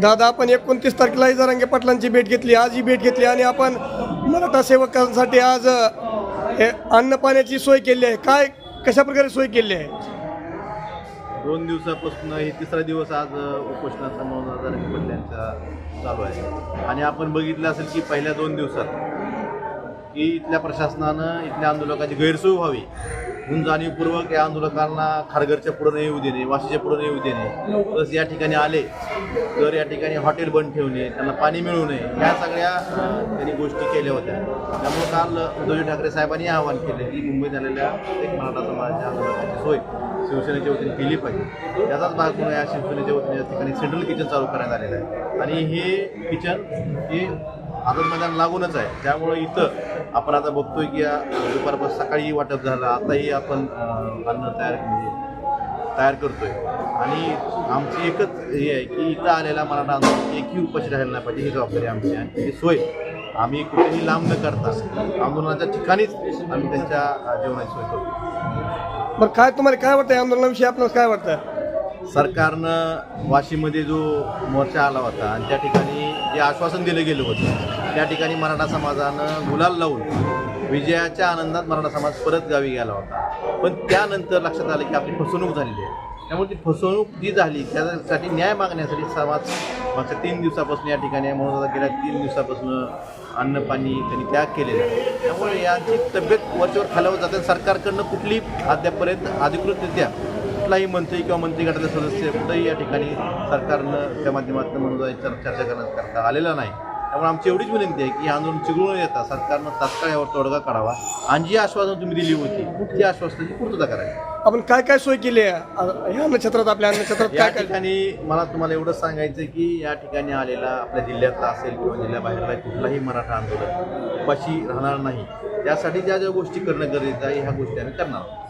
दादा आपण एकोणतीस तारखेलाही जरांगे पाटलांची भेट घेतली. आज ही भेट घेतली आणि आपण मराठा सेवकांसाठी आज अन्न पाण्याची सोय केली आहे. काय कशा प्रकारे सोय केली आहे? दोन दिवसापासून हे तिसरा दिवस आज उपोषणाचा म्हणून चालू आहे. आणि आपण बघितलं असेल की पहिल्या दोन दिवसात की इथल्या प्रशासनानं इथल्या आंदोलकाची गैरसोय व्हावी. म्हणून जाणीवपूर्वक या आंदोलकांना खारघरच्या पुढं नाही येऊ देणे वाशीच्या पुढं नाही येऊ देणे. प्लस या ठिकाणी आले तर या ठिकाणी हॉटेल बंद ठेवणे त्यांना पाणी मिळू नये ह्या सगळ्या त्यांनी गोष्टी केल्या होत्या. त्यामुळे काल उद्धवजी ठाकरे साहेबांनी आवाहन केले की मुंबईत आलेल्या एक मराठा समाजाच्या आंदोलकाची सोय शिवसेनेच्या वतीने केली पाहिजे. याचाच भाग म्हणून या शिवसेनेच्या वतीने या ठिकाणी सेंट्रल किचन चालू करण्यात आलेलं आहे. आणि हे किचन हे आझाद मैदान लागूनच आहे. त्यामुळे इथं आपण आता बघतोय की दुपारपासून सकाळी वाटप झालं आताही आपण अन्न तयार म्हणजे तयार करतोय. आणि आमची एकच हे आहे की इथं आलेला मराठा आंदोलन एकही उपाशी राहायला नाही पाहिजे ही जबाबदारी आमची आहे. ही सोय आम्ही कुठेही लांब न करता आंदोलनाच्या ठिकाणीच आम्ही त्यांच्या जेवणाची सोय करतो. बरं काय तुम्हाला काय वाटतं आंदोलनाविषयी? आपल्याला काय वाटतं सरकारनं वाशीमध्ये जो मोर्चा आला होता आणि त्या ठिकाणी जे आश्वासन दिलं गेलं होतं त्या ठिकाणी मराठा समाजानं गुलाल लावून विजयाच्या आनंदात मराठा समाज परत गावी गेला होता. पण त्यानंतर लक्षात आलं की आपली फसवणूक झालेली आहे. त्यामुळे ती फसवणूक जी झाली त्यासाठी न्याय मागण्यासाठी समाज मागच्या तीन दिवसापासून या ठिकाणी आहे. म्हणून आता गेल्या तीन दिवसापासून अन्न पाणी त्यांनी त्याग केलेला आहे. त्यामुळे याची तब्येत वरच्यावर खालावत जाते सरकारकडनं कुठली अद्यापर्यंत अधिकृतरित्या कुठलाही मंत्री किंवा मंत्री गटाचे सदस्य कुठंही या ठिकाणी सरकारनं त्या माध्यमातून म्हणून चर्चा करण्याकरता आलेला नाही. त्यामुळे आमची एवढीच विनंती आहे की हे आंदोलन चिघळून येता सरकारनं तात्काळ यावर तोडगा काढावा. आणि जी आश्वासन तुम्ही दिली होती ती आश्वासनाची पूर्तता करावी. आपण काय काय सोय केली आहे? अन्नछत्रात आपल्या अन्नछत्रात या काय ठिकाणी मला तुम्हाला एवढंच सांगायचं की या ठिकाणी आलेला आपल्या जिल्ह्यातला असेल किंवा जिल्ह्याबाहेरला कुठलाही मराठा आंदोलन उपाशी राहणार नाही. त्यासाठी ज्या ज्या गोष्टी करणं गरजेचं आहे ह्या गोष्टी आम्ही करणार आहोत.